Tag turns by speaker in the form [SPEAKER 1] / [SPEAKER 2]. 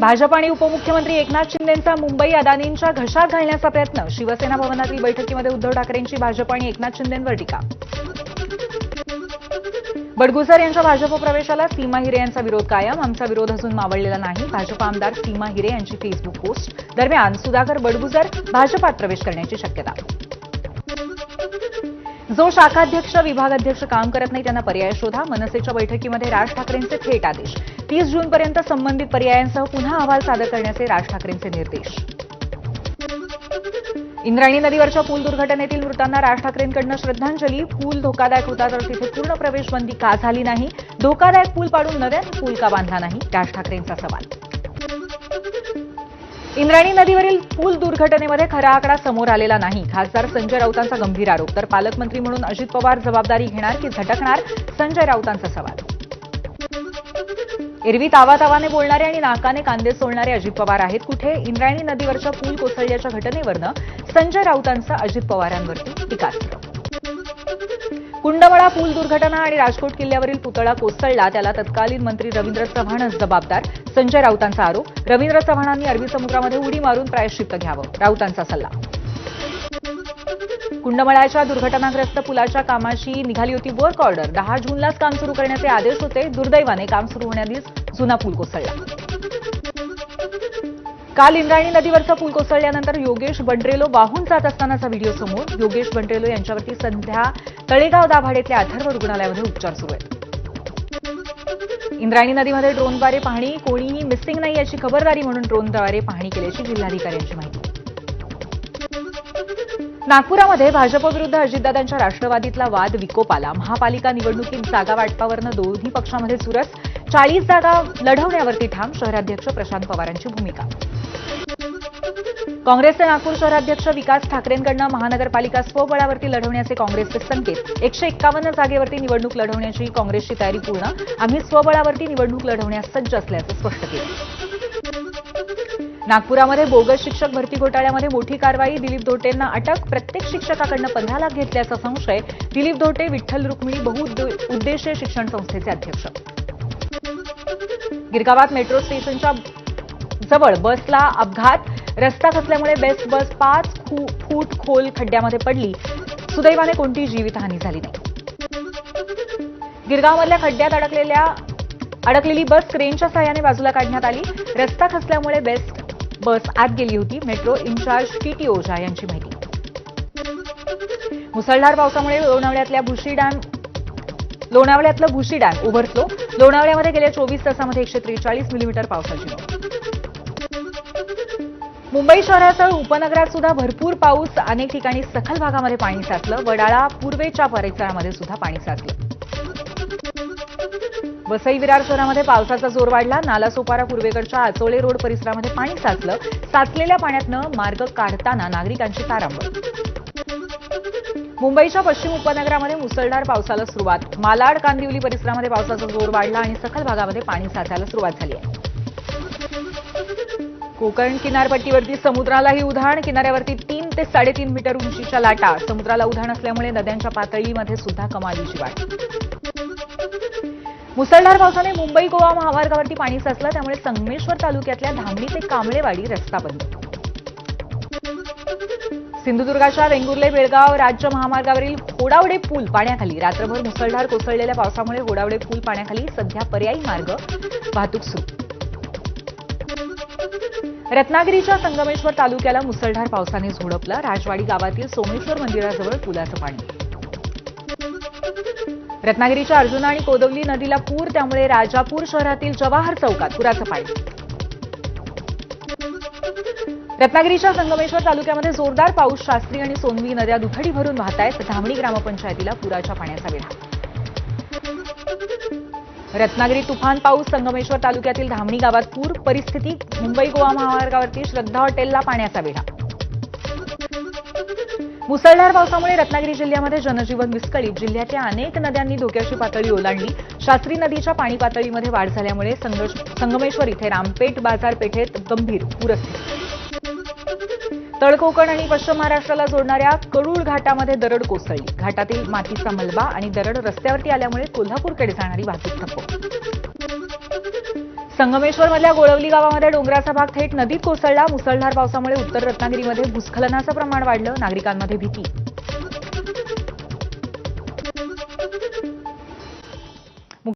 [SPEAKER 1] भाजप आणि उपमुख्यमंत्री एकनाथ शिंदेंचा मुंबई अदानींच्या घशात घालण्याचा प्रयत्न. शिवसेना भवनातील बैठकीमध्ये उद्धव ठाकरेंची भाजप आणि एकनाथ शिंदेंवर टीका. बडगुजर यांच्या भाजप प्रवेशाला सीमा हिरे यांचा विरोध कायम. आमचा विरोध अजून मावळलेला नाही. भाजप आमदार सीमा हिरे यांची फेसबुक पोस्ट. दरम्यान सुधाकर बडगुजर भाजपात प्रवेश करण्याची शक्यता. जो शाखाध्यक्ष विभागाध्यक्ष काम करत नाही त्यांना पर्याय शोधा. मनसेच्या बैठकीमध्ये राज ठाकरेंचे थेट आदेश. तीस जूनपर्यंत संबंधित पर्यायांसह पुन्हा अहवाल सादर करण्याचे राज ठाकरेंचे निर्देश. इंद्रायणी नदीवरच्या पूल दुर्घटनेतील मृतांना राज ठाकरेंकडनं श्रद्धांजली. पूल धोकादायक होता तर तिथे पूर्ण प्रवेशबंदी का झाली नाही? धोकादायक पूल पाडून नव्याने पूल का बांधला नाही? राज ठाकरेंचा सवाल. इंद्रायणी नदीवरील पूल दुर्घटनेमध्ये खरा आकडा समोर आलेला नाही. खासदार संजय राऊतांचा गंभीर आरोप. तर पालकमंत्री म्हणून अजित पवार जबाबदारी घेणार की झटकणार? संजय राऊतांचा सवाल. एरवी तावातावाने बोलणारे आणि नाकाने कांदे सोडणारे अजित पवार आहेत. कुठे? इंद्रायणी नदीवरच्या पूल कोसळल्याच्या घटनेवरनं संजय राऊतांचं अजित पवारांवरती टीकास्त्र कुंडवळा पूल दुर्घटना आणि राजकोट किल्ल्यावरील पुतळा कोसळला. त्याला तत्कालीन मंत्री रवींद्र चव्हाणच जबाबदार. संजय राऊतांचा आरोप. रवींद्र चव्हाणांनी अरबी समुद्रामध्ये उडी मारून प्रायश्चित्त घ्यावं राऊतांचा सल्ला. कुंडमळाच्या दुर्घटनाग्रस्त पुलाच्या कामाची निघाली होती वर्क ऑर्डर दहा जूनलाच काम सुरू करण्याचे आदेश होते. दुर्दैवाने काम सुरू होण्याआधीच जुना पूल कोसळला. काल इंद्रायणी नदीवरचा पूल कोसळल्यानंतर योगेश बंड्रेलो वाहून जात असतानाचा व्हिडिओ समोर योगेश बंड्रेलो यांच्यावरती सध्या तळेगाव दाभाडेतल्या अथर्व रुग्णालयामध्ये उपचार सुरू आहेत. इंद्रायणी नदीमध्ये ड्रोनद्वारे पाहणी कोणीही मिसिंग नाही याची खबरदारी म्हणून ड्रोनद्वारे पाहणी केल्याची जिल्हाधिकाऱ्यांची माहिती. नागपुरामध्ये भाजपविरुद्ध अजितदादांच्या राष्ट्रवादीतला वाद विकोपाला महापालिका निवडणुकीत जागा वाटपावरनं दोन्ही पक्षामध्ये चुरस. चाळीस जागा लढवण्यावरती ठाम शहराध्यक्ष प्रशांत पवारांची भूमिका. काँग्रेसचे नागपूर शहराध्यक्ष विकास ठाकरेंकडनं महानगरपालिका स्वबळावरती लढवण्याचे काँग्रेसचे संकेत. एकशे एक्कावन्न जागेवरती निवडणूक लढवण्याची काँग्रेसची तयारी पूर्ण. आम्ही स्वबळावरती निवडणूक लढवण्यास सज्ज असल्याचं स्पष्ट केलं. नागपुरामध्ये बोगस शिक्षक भरती घोटाळ्यामध्ये मोठी कारवाई. दिलीप धोटेंना अटक. प्रत्येक शिक्षकाकडनं पंधरा लाख घेतल्याचा संशय. दिलीप धोटे विठ्ठल रुक्मिणी बहुउद्देशीय शिक्षण संस्थेचे अध्यक्ष. गिरगावात मेट्रो स्टेशनच्या जवळ बसला अपघात. रस्ता खचल्यामुळे बेस्ट बस पाच फूट खोल खड्ड्यामध्ये पडली. सुदैवाने कोणतीही जीवितहानी झाली नाही. गिरगावमधल्या खड्ड्यात अडकलेल्या अडकलेली बस क्रेनच्या सहाय्याने बाजूला काढण्यात आली. रस्ता खचल्यामुळे बेस्ट बस आत गेली होती. मेट्रो इन्चार्ज टीटी ओझा यांची माहिती. मुसळधार पावसामुळे लोणावळ्यातल्या भुशी डॅम लोणावळ्यातलं भुशी डॅम उभरतो. लोणावळ्यामध्ये गेल्या चोवीस तासामध्ये एकशे त्रेचाळीस मिलीमीटर पावसाची नोंद. मुंबई शहरासह उपनगरात सुद्धा भरपूर पाऊस. अनेक ठिकाणी सखल भागामध्ये पाणी साचलं. वडाळा पूर्वेच्या परिसरामध्ये सुद्धा पाणी साचलं. वसई विरार शहरामध्ये पावसाचा जोर वाढला. नालासोपारा पूर्वेकडच्या आचोळे रोड परिसरामध्ये पाणी साचलं. साचलेल्या पाण्यातनं मार्ग काढताना नागरिकांची तारांबळ. मुंबईच्या पश्चिम उपनगरामध्ये मुसळधार पावसाला सुरुवात. मालाड कांदिवली परिसरामध्ये पावसाचा जोर वाढला आणि सखल भागामध्ये पाणी साचायला सुरुवात झाली आहे. कोकण किनारपट्टीवरती समुद्रालाही उधाण. किनाऱ्यावरती तीन ते साडेतीन मीटर उंचीच्या लाटा. समुद्राला उधाण असल्यामुळे नद्यांच्या पातळीमध्ये सुद्धा कमालीची वाढ. मुसळधार पावसाने मुंबई गोवा महामार्गावरती पाणी साचलं. त्यामुळे संगमेश्वर तालुक्यातल्या धामणी ते कांबळेवाडी रस्ता बंद. सिंधुदुर्गाच्या वेंगुर्ले बेळगाव राज्य महामार्गावरील होडावडे पूल पाण्याखाली. रात्रभर मुसळधार कोसळलेल्या पावसामुळे होडावडे पूल पाण्याखाली सध्या पर्यायी मार्ग वाहतूक सुरू. रत्नागिरीच्या संगमेश्वर तालुक्याला मुसळधार पावसाने झोडपलं. राजवाडी गावातील सोमेश्वर मंदिराजवळ पुलाचं पाणी. रत्नागिरीच्या अर्जुना आणि कोदवली नदीला पूर त्यामुळे राजापूर शहरातील जवाहर चौकात पुराचं पाणी. रत्नागिरीच्या संगमेश्वर तालुक्यामध्ये जोरदार पाऊस शास्त्री आणि सोनवी नद्या दुथडी भरून वाहत आहेत धामणी ग्रामपंचायतीला पुराच्या पाण्याचा वेढा. रत्नागिरी तुफान पाऊस संगमेश्वर तालुक्यातील धामणी गावात पूर परिस्थिती मुंबई गोवा महामार्गावरती श्रद्धा हॉटेलला पाण्याचा वेढा मुसळधार पावसामुळे रत्नागिरी जिल्ह्यामध्ये जनजीवन विस्कळीत. जिल्ह्याच्या अनेक नद्यांनी धोक्याची पातळी ओलांडली. शास्त्री नदीच्या पाणी पातळीमध्ये वाढ झाल्यामुळे संगमेश्वर इथे रामपेठ बाजारपेठेत गंभीर पूरस्थिती. तळकोकण आणि पश्चिम महाराष्ट्राला जोडणाऱ्या करूळ घाटामध्ये दरड कोसळली. घाटातील मातीचा मलबा आणि दरड रस्त्यावरती आल्यामुळे कोल्हापूरकडे जाणारी वाहतूक ठप्प. संगमेश्वरमधल्या गोळवली गावामध्ये डोंगराचा भाग थेट नदीत कोसळला. मुसळधार पावसामुळे उत्तर रत्नागिरीमध्ये भूस्खलनाचं प्रमाण वाढलं. नागरिकांमध्ये भीती.